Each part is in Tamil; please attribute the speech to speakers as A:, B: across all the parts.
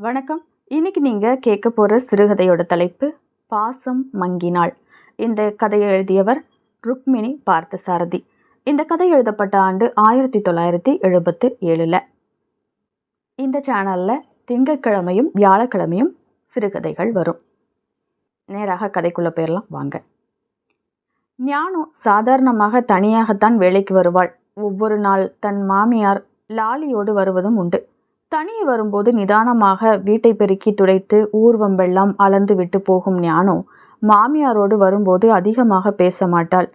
A: வணக்கம். இன்னைக்கு நீங்கள் கேட்க போகிற சிறுகதையோட தலைப்பு பாசம் மங்கினாள் இந்த கதையை எழுதியவர் ருக்மிணி பார்த்தசாரதி. இந்த கதை எழுதப்பட்ட ஆண்டு ஆயிரத்தி தொள்ளாயிரத்தி எழுபத்து ஏழில் இந்த சேனலில் திங்கட்கிழமையும் வியாழக்கிழமையும் சிறுகதைகள் வரும். நேராக கதைக்குள்ளே போயிடலாம் வாங்க. ஞானு சாதாரணமாக தனியாகத்தான் வேலைக்கு வருவாள். ஒவ்வொரு நாள் தன் மாமியார் லாலியோடு வருவதும் உண்டு. தனியே வரும்போது நிதானமாக வீட்டை பெருக்கி துடைத்து ஊர்வம் வெள்ளம் அளந்து விட்டு போகும் ஞானோ மாமியாரோடு வரும்போது அதிகமாக பேச மாட்டாள்.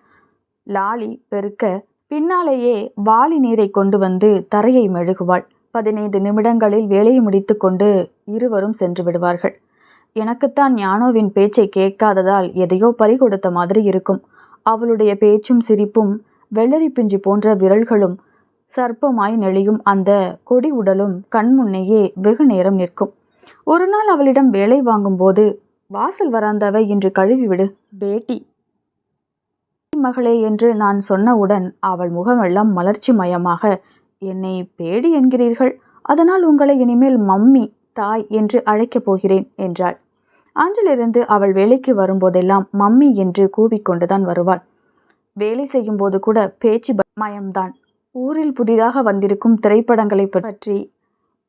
A: லாலி பெருக்க பின்னாலேயே வாளி நீரை கொண்டு வந்து தரையை மெழுகுவாள். பதினைந்து நிமிடங்களில் வேலையை முடித்து கொண்டு இருவரும் சென்று விடுவார்கள். எனக்குத்தான் ஞானோவின் பேச்சை கேட்காததால் எதையோ பறிகொடுத்த மாதிரி இருக்கும். அவளுடைய பேச்சும் சிரிப்பும் வெள்ளரி பிஞ்சு போன்ற விரல்களும் சர்ப்பமாய் நெளியும் அந்த கொடி உடலும் கண்முன்னேயே வெகு நேரம் நிற்கும். ஒரு நாள் அவளிடம் வேலை வாங்கும்போது வாசல் வராந்தாவை இன்று கழுவிவிடு பேட்டி. மகளே என்று நான் சொன்னவுடன் அவள் முகமெல்லாம் மலர்ச்சி மயமாக என்னை பேடி என்கிறீர்கள் அதனால் உங்களை இனிமேல் மம்மி தாய் என்று அழைக்கப் போகிறேன் என்றாள். அன்றிலிருந்து அவள் வேலைக்கு வரும்போதெல்லாம் மம்மி என்று கூவிக்கொண்டுதான் வருவாள். வேலை செய்யும்போது கூட பேச்சு மயம்தான் ஊரில் புதிதாக வந்திருக்கும் திரைப்படங்களை பற்றி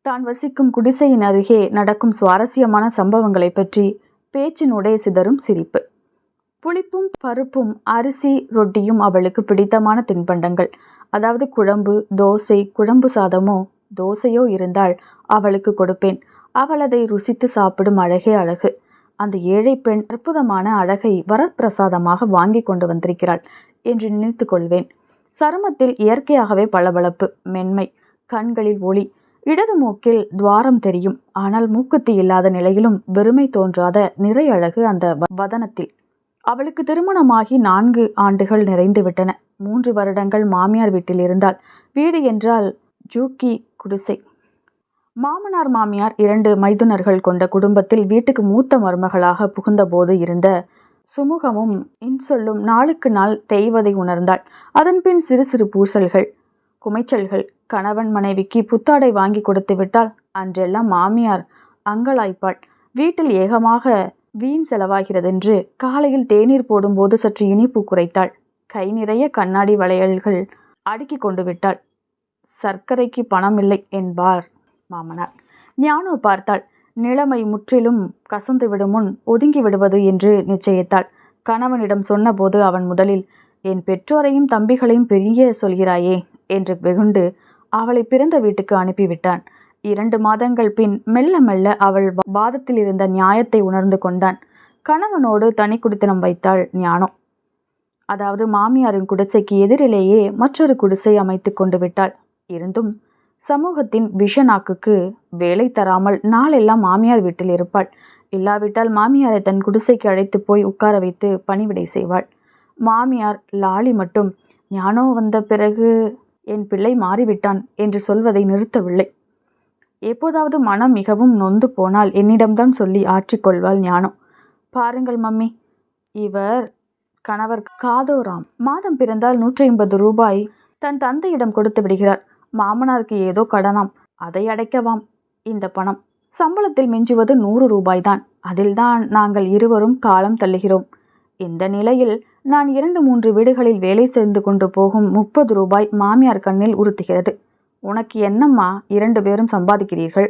A: தான் வசிக்கும் குடிசையின் அருகே நடக்கும் சுவாரஸ்யமான சம்பவங்களை பற்றி பேச்சினுடைய சிதறும் சிரிப்பு. புளிப்பும் பருப்பும் அரிசி ரொட்டியும் அவளுக்கு பிடித்தமான தின்பண்டங்கள். அதாவது குழம்பு தோசை குழம்பு சாதமோ தோசையோ இருந்தால் அவளுக்கு கொடுப்பேன். அவள் அதை ருசித்து சாப்பிடும் அழகே அழகு. அந்த ஏழை பெண் அற்புதமான அழகை வரப்பிரசாதமாக வாங்கி கொண்டு வந்திருக்கிறாள் என்று நினைத்து கொள்வேன். சருமத்தில் இயற்கையாகவே பளபளப்பு மென்மை கண்களில் ஒளி இடது மூக்கில் துவாரம் தெரியும். ஆனால் மூக்குத்தி இல்லாத நிலையிலும் வெறுமை தோன்றாத நிறை அழகு அந்த வதனத்தில். அவளுக்கு திருமணமாகி நான்கு ஆண்டுகள் நிறைந்து விட்டன. மூன்று வருடங்கள் மாமியார் வீட்டில் இருந்தால் வீடு என்றால் ஜூக்கி குடிசை. மாமனார் மாமியார் இரண்டு மைதுனர்கள் கொண்ட குடும்பத்தில் வீட்டுக்கு மூத்த மருமகளாக புகுந்தபோது இருந்த சுமூகமும் இன்சொல்லும் நாளுக்கு நாள் தேய்வதை உணர்ந்தாள். அதன்பின் சிறு சிறு பூசல்கள் குமைச்சல்கள் கணவன் மனைவிக்கு புத்தாடை வாங்கி கொடுத்து விட்டால் அன்றெல்லாம் மாமியார் அங்கலாய்ப்பாள். வீட்டில் ஏகமாக வீண் செலவாகிறதென்று காலையில் தேநீர் போடும்போது சற்று இனிப்பு குறைத்தாள். கை நிறைய கண்ணாடி வளையல்கள் அடுக்கி கொண்டு விட்டாள். சர்க்கரைக்கு பணம் இல்லை என்பார் மாமனார். ஞானோ பார்த்தாள் நிலைமை முற்றிலும் கசந்து விடும் முன் ஒதுங்கி விடுவது என்று நிச்சயித்தாள். கணவனிடம் சொன்னபோது அவன் முதலில் என் பெற்றோரையும் தம்பிகளையும் பெரிய சொல்கிறாயே என்று வெகுண்டு அவளை பிறந்த வீட்டுக்கு அனுப்பிவிட்டான். இரண்டு மாதங்கள் பின் மெல்ல மெல்ல அவள் வாதத்தில் இருந்த நியாயத்தை உணர்ந்து கொண்டான். கணவனோடு தனி குடித்தனம் வைத்தாள் ஞானம். அதாவது மாமியாரின் குடிசைக்கு எதிரிலேயே மற்றொரு குடிசை அமைத்து கொண்டு விட்டாள். இருந்தும் சமூகத்தின் விஷநாக்குக்கு வேலை தராமல் நாளெல்லாம் மாமியார் வீட்டில் இருப்பாள். இல்லாவிட்டால் மாமியாரை தன் குடிசைக்கு அழைத்து போய் உட்கார வைத்து பணிவிடை செய்வாள். மாமியார் லாலி மட்டும் ஞானோ வந்த பிறகு என் பிள்ளை மாறிவிட்டான் என்று சொல்வதை நிறுத்தவில்லை. எப்போதாவது மனம் மிகவும் நொந்து போனால் என்னிடம்தான் சொல்லி ஆற்றிக்கொள்வாள் ஞானோ. பாருங்கள் மம்மி இவர் கணவர் காதோராம். மாதம் பிறந்தால் நூற்றி ஐம்பது ரூபாய் தன் தந்தையிடம் கொடுத்து விடுகிறார். மாமனாருக்கு ஏதோ கடனாம். அதை அடைக்கவாம். இந்த பணம் சம்பளத்தில் மிஞ்சுவது நூறு ரூபாய்தான். அதில்தான் நாங்கள் இருவரும் காலம் தள்ளுகிறோம். இந்த நிலையில் நான் இரண்டு மூன்று வீடுகளில் வேலை செய்து கொண்டு போகும் முப்பது ரூபாய் மாமியார் கண்ணில் உறுத்துகிறது. உனக்கு என்னம்மா இரண்டு பேரும் சம்பாதிக்கிறீர்கள்?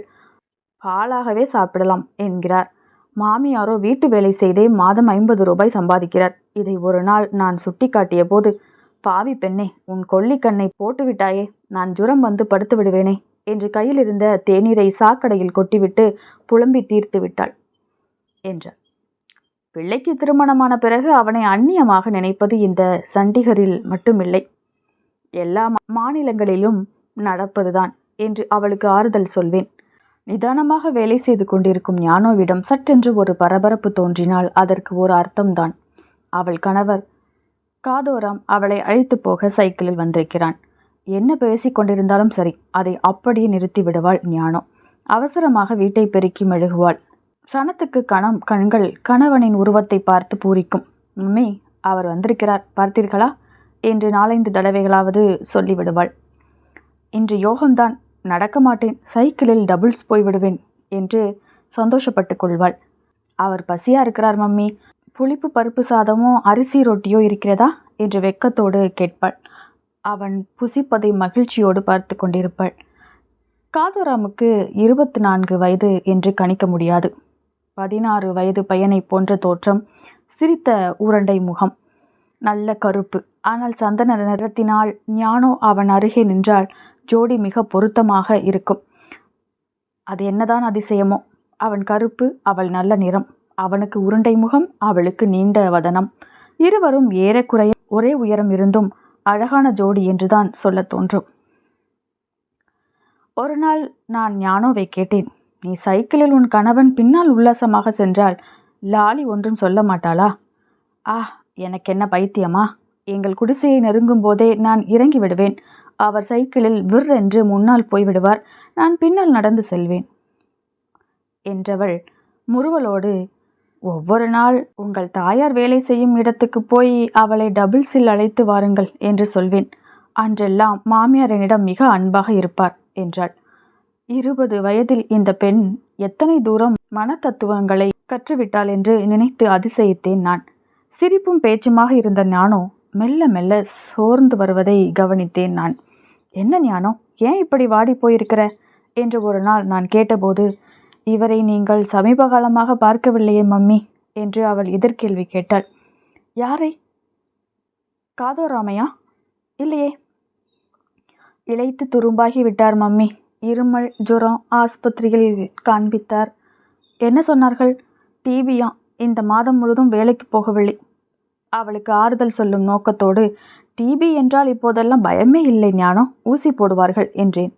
A: பாலாகவே சாப்பிடலாம் என்கிறார். மாமியாரோ வீட்டு வேலை செய்தே மாதம் ஐம்பது ரூபாய் சம்பாதிக்கிறார். இதை ஒரு நாள் நான் சுட்டிக்காட்டிய போது பாவி பெண்ணே உன் கொல்லிக்கண்ணை போட்டுவிட்டாயே. நான் ஜுரம் வந்து படுத்து விடுவேனே என்று கையில் இருந்த தேநீரை சாக்கடையில் கொட்டிவிட்டு புலம்பி தீர்த்து விட்டாள் என்றார். பிள்ளைக்கு திருமணமான பிறகு அவனை அந்நியமாக நினைப்பது இந்த சண்டிகரில் மட்டுமில்லை. எல்லா மாநிலங்களிலும் நடப்பதுதான் என்று அவளுக்கு ஆறுதல் சொல்வேன். நிதானமாக வேலை செய்து கொண்டிருக்கும் ஞானோவிடம் சட்டென்று ஒரு பரபரப்பு தோன்றினால் அதற்கு ஒரு அர்த்தம்தான். அவள் கணவர் காதோராம் அவளை அழைத்து போக சைக்கிளில் வந்திருக்கிறான். என்ன பேசிக் கொண்டிருந்தாலும் சரி அதை அப்படியே நிறுத்தி விடுவாள் ஞானம். அவசரமாக வீட்டை பெருக்கி மெழுகுவாள். சனத்துக்கு கணம் கண்கள் கணவனின் உருவத்தை பார்த்து பூரிக்கும். உண்மை அவர் வந்திருக்கிறார் பார்த்தீர்களா? என்று நாலைந்து தடவைகளாவது சொல்லிவிடுவாள். இன்று யோகம்தான் நடக்க மாட்டேன் சைக்கிளில் டபுள்ஸ் போய்விடுவேன் என்று சந்தோஷப்பட்டு கொள்வாள். அவர் பசியாக இருக்கிறார் மம்மி. புளிப்பு பருப்பு சாதமோ அரிசி ரொட்டியோ இருக்கிறதா? என்று வெக்கத்தோடு கேட்பாள். அவன் புசிப்பதை மகிழ்ச்சியோடு பார்த்து கொண்டிருப்பாள். காதுராமுக்கு இருபத்தி நான்கு வயது என்று கணிக்க முடியாது. பதினாறு வயது பையனை போன்ற தோற்றம் சிரித்த உருண்டை முகம் நல்ல கருப்பு. ஆனால் சந்தன நிறத்தினால் ஞானோ அவன் அருகே நின்றால் ஜோடி மிக பொருத்தமாக இருக்கும். அது என்னதான் அதிசயமோ. அவன் கருப்பு அவள் நல்ல நிறம். அவனுக்கு உருண்டை முகம் அவளுக்கு நீண்ட வதனம். இருவரும் ஏறக்குறைய ஒரே உயரம் இருந்தும் அழகான ஜோடி என்றுதான் சொல்லத் தோன்றும். ஒரு நாள் நான் ஞானோவை கேட்டேன். நீ சைக்கிளில் உன் கணவன் பின்னால் உல்லாசமாக சென்றால் லாலி ஒன்றும் சொல்ல மாட்டாளா? ஆ எனக்கு என்ன பைத்தியமா? எங்கள் குடிசையை நெருங்கும் போதே நான் இறங்கி விடுவேன். அவர் சைக்கிளில் விர் என்று முன்னால் போய்விடுவார் நான் பின்னால் நடந்து செல்வேன். என்றவள் முறுவலோடு ஒவ்வொரு நாள் உங்கள் தாயார் வேலை செய்யும் இடத்துக்கு போய் அவளை டபுள்ஸில் அழைத்து வாருங்கள் என்று சொல்வேன். அன்றெல்லாம் மாமியார் என்னிடம் மிக அன்பாக இருப்பார் என்றாள். இருபது வயதில் இந்த பெண் எத்தனை தூரம் மனத்தத்துவங்களை கற்றுவிட்டாள் என்று நினைத்து அதிசயித்தேன் நான். சிரிப்பும் பேச்சுமாக இருந்த ஞானோ மெல்ல மெல்ல சோர்ந்து வருவதை கவனித்தேன் நான். என்ன ஞானோ ஏன் இப்படி வாடி போயிருக்கிற என்று ஒரு நாள் நான் கேட்டபோது இவரை நீங்கள் சமீப காலமாக பார்க்கவில்லையே மம்மி என்று அவள் எதிர்கேள்வி கேட்டாள். யாரை? காதோராமையா? இல்லையே. இழைத்து துரும்பாகி விட்டார் மம்மி. இருமல் ஜுரம் ஆஸ்பத்திரியில் காண்பித்தார். என்ன சொன்னார்கள்? டிவியா? இந்த மாதம் முழுதும் வேலைக்கு போகவில்லை. அவளுக்கு ஆறுதல் சொல்லும் நோக்கத்தோடு டிபி என்றால் இப்போதெல்லாம் பயமே இல்லை ஞானம். ஊசி போடுவார்கள் என்றேன்.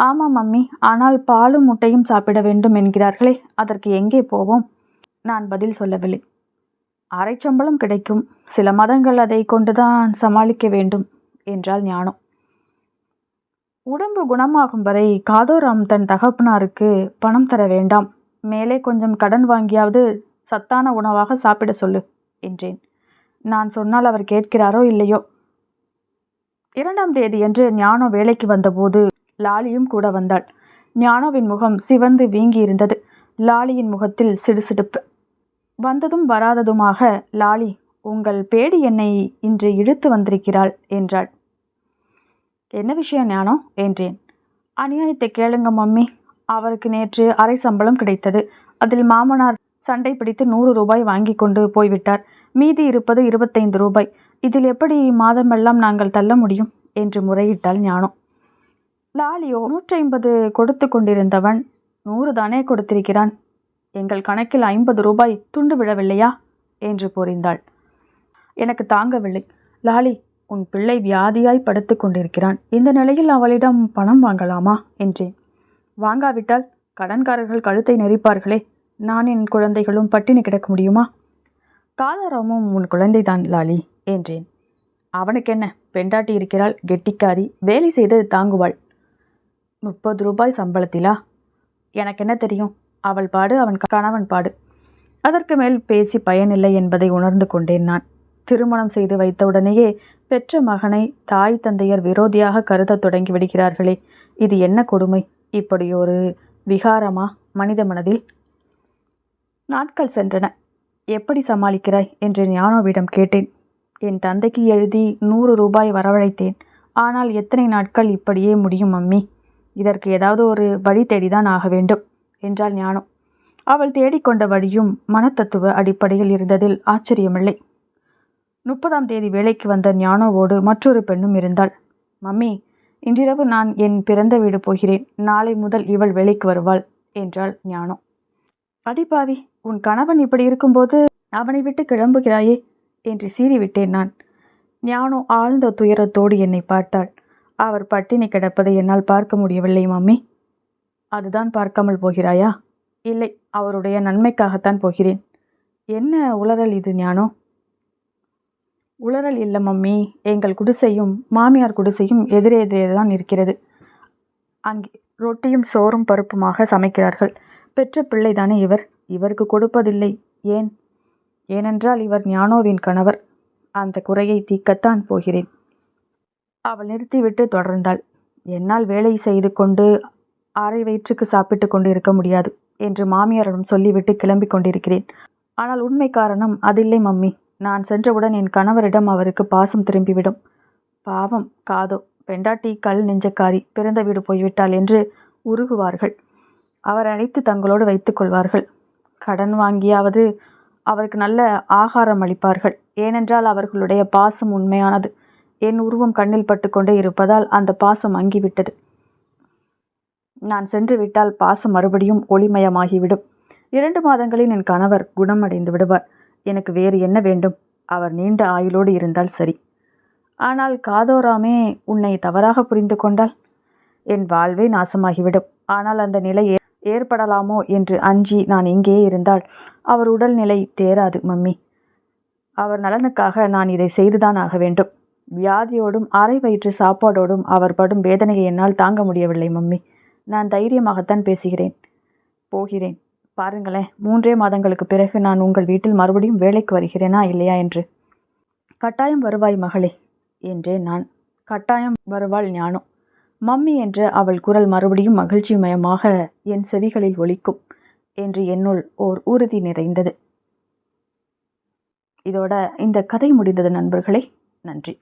A: ஆமாம் மம்மி. ஆனால் பாலும் முட்டையும் சாப்பிட வேண்டும் என்கிறார்களே. அதற்கு எங்கே போவோம்? நான் பதில் சொல்லவில்லை. அரை சம்பளம் கிடைக்கும். சில மதங்கள் அதை கொண்டுதான் சமாளிக்க வேண்டும் என்றாள் ஞானம். உடம்பு குணமாகும் வரை காதோராம் தன் தகப்பனாருக்கு பணம் தர வேண்டாம். மேலே கொஞ்சம் கடன் வாங்கியாவது சத்தான உணவாக சாப்பிட சொல்லு என்றேன். நான் சொன்னால் அவர் கேட்கிறாரோ இல்லையோ? இரண்டாம் தேதி என்று ஞானம் வேலைக்கு வந்தபோது லாலியும் கூட வந்தாள். ஞானோவின் முகம் சிவந்து வீங்கி இருந்தது லாலியின் முகத்தில் சிடுசிடுப்பு. வந்ததும் வராததுமாக லாலி உங்கள் பேடி என்னை இன்று இழுத்து வந்திருக்கிறாள் என்றாள். என்ன விஷயம் ஞானோ என்றேன். அநியாயத்தை கேளுங்க மம்மி. அவருக்கு நேற்று அரை சம்பளம் கிடைத்தது. அதில் மாமனார் சண்டை பிடித்து நூறு ரூபாய் வாங்கி கொண்டு போய்விட்டார். மீதி இருப்பது இருபத்தைந்து ரூபாய். இதில் எப்படி மாதமெல்லாம் நாங்கள் தள்ள முடியும்? என்று முறையிட்டாள் ஞானம். லாலியோ நூற்றி ஐம்பது கொடுத்து கொண்டிருந்தவன் நூறு தானே கொடுத்திருக்கிறான். எங்கள் கணக்கில் ஐம்பது ரூபாய் துண்டு விழவில்லையா? என்று பொறிந்தாள் எனக்கு தாங்கவில்லை. லாலி உன் பிள்ளை வியாதியாய் படுத்து கொண்டிருக்கிறான். இந்த நிலையில் அவளிடம் பணம் வாங்கலாமா? என்றேன். வாங்காவிட்டால் கடன்காரர்கள் கழுத்தை நெரிப்பார்களே. நான் என் குழந்தைகளும் பட்டினி கிடக்க முடியுமா? காதாராமும் உன் குழந்தைதான் லாலி என்றேன். அவனுக்கு என்ன பெண்டாட்டி இருக்கிறாள் கெட்டிக்காரி வேலை செய்து தாங்குவாள். முப்பது ரூபாய் சம்பளத்திலா? எனக்கு என்ன தெரியும்? அவள் பாடு அவன் கணவன் பாடு. அதற்கு மேல் பேசி பயனில்லை என்பதை உணர்ந்து கொண்டேன் நான். திருமணம் செய்து வைத்தவுடனேயே பெற்ற மகனை தாய் தந்தையர் விரோதியாக கருதத் தொடங்கி விடுகிறார்களே இது என்ன கொடுமை? இப்படி ஒரு விகாரமா மனித மனதில்? நாட்கள் சென்றன. எப்படி சமாளிக்கிறாய்? என்று ஞானோவிடம் கேட்டேன். என் தந்தைக்கு எழுதி நூறு ரூபாய் வரவழைத்தேன். ஆனால் எத்தனை நாட்கள் இப்படியே முடியும் மம்மி இதற்கு ஏதாவது ஒரு வழி தேடிதான் ஆக வேண்டும் என்றாள் ஞானம். அவள் தேடிக்கொண்ட வழியும் மனத்தத்துவ அடிப்படையில் இருந்ததில் ஆச்சரியமில்லை. முப்பதாம் தேதி வேலைக்கு வந்த ஞானோவோடு மற்றொரு பெண்ணும் இருந்தாள். மம்மி இன்றிரவு நான் என் பிறந்த வீடு போகிறேன். நாளை முதல் இவள் வேலைக்கு வருவாள் என்றாள் ஞானோ அடிப்பாவி உன் கணவன் இப்படி இருக்கும்போது அவனை விட்டு கிளம்புகிறாயே என்று சீறிவிட்டேன் நான். ஞானோ ஆழ்ந்த துயரத்தோடு என்னை பார்த்தாள். அவர் பட்டினி கிடப்பதை என்னால் பார்க்க முடியவில்லை மம்மி அதுதான் பார்க்காமல் போகிறாயா? இல்லை அவருடைய நன்மைக்காகத்தான் போகிறேன். என்ன உளறல் இது ஞானோ? உளறல் இல்லை மம்மி எங்கள் குடிசையும் மாமியார் குடிசையும் எதிரே எதிரே தான் இருக்கிறது. அங்கே ரொட்டியும் சோறும் பருப்புமாக சமைக்கிறார்கள். பெற்ற பிள்ளைதானே இவர்? இவருக்கு கொடுப்பதில்லை ஏன்? ஏனென்றால் இவர் ஞானோவின் கணவர். அந்த குறையை தீக்கத்தான் போகிறேன். அவள் நிறுத்திவிட்டு தொடர்ந்தாள். என்னால் வேலை செய்து கொண்டு அரை வயிற்றுக்கு சாப்பிட்டு கொண்டு இருக்க முடியாது என்று மாமியாரிடம் சொல்லிவிட்டு கிளம்பி கொண்டிருக்கிறேன். ஆனால் உண்மை காரணம் அதில்லை மம்மி. நான் சென்றவுடன் என் கணவரிடம் அவருக்கு பாசம் திரும்பிவிடும். பாவம் காதோ. பெண்டாட்டி கல் நெஞ்சக்காரி. பிறந்த வீடு போய்விட்டாள் என்று உருகுவார்கள். அவர் அழைத்து தங்களோடு வைத்துக் கொள்வார்கள். கடன் வாங்கியாவது அவருக்கு நல்ல ஆகாரம் அளிப்பார்கள். ஏனென்றால் அவர்களுடைய பாசம் உண்மையானது. என் உருவம் கண்ணில் பட்டுக்கொண்டே இருப்பதால் அந்த பாசம் அங்கிவிட்டது. நான் சென்று விட்டால் பாசம் மறுபடியும் ஒளிமயமாகிவிடும். இரண்டு மாதங்களில் என் கணவர் குணமடைந்து விடுவார். எனக்கு வேறு என்ன வேண்டும்? அவர் நீண்ட ஆயுளோடு இருந்தால் சரி. ஆனால் காதோராமே உன்னை தவறாக புரிந்து கொண்டால் என் வாழ்வே நாசமாகிவிடும். ஆனால் அந்த நிலை ஏ- ஏற்படலாமோ என்று அஞ்சி நான் இங்கேயே இருந்தால் அவர் உடல்நிலை தேராது மம்மி. அவர் நலனுக்காக நான் இதை செய்துதான் ஆக வேண்டும். வியாதியோடும் அரை வயிற்று சாப்பாடோடும் அவர் படும் வேதனையை என்னால் தாங்க முடியவில்லை மம்மி. நான் தைரியமாகத்தான் பேசுகிறேன். போகிறேன். பாருங்களேன் மூன்றே மாதங்களுக்கு பிறகு நான் உங்கள் வீட்டில் மறுபடியும் வேலைக்கு வருகிறேனா இல்லையா என்று. கட்டாயம் வருவாய் மகளே என்றேன் நான். கட்டாயம் வருவாள் ஞானம். மம்மி என்ற அவள் குரல் மறுபடியும் மகிழ்ச்சிமயமாக என் செவிகளில் ஒலிக்கும் என்று என்னுள் ஓர் உறுதி நிறைந்தது. இதோட இந்த கதை முடிந்தது நண்பர்களே. நன்றி.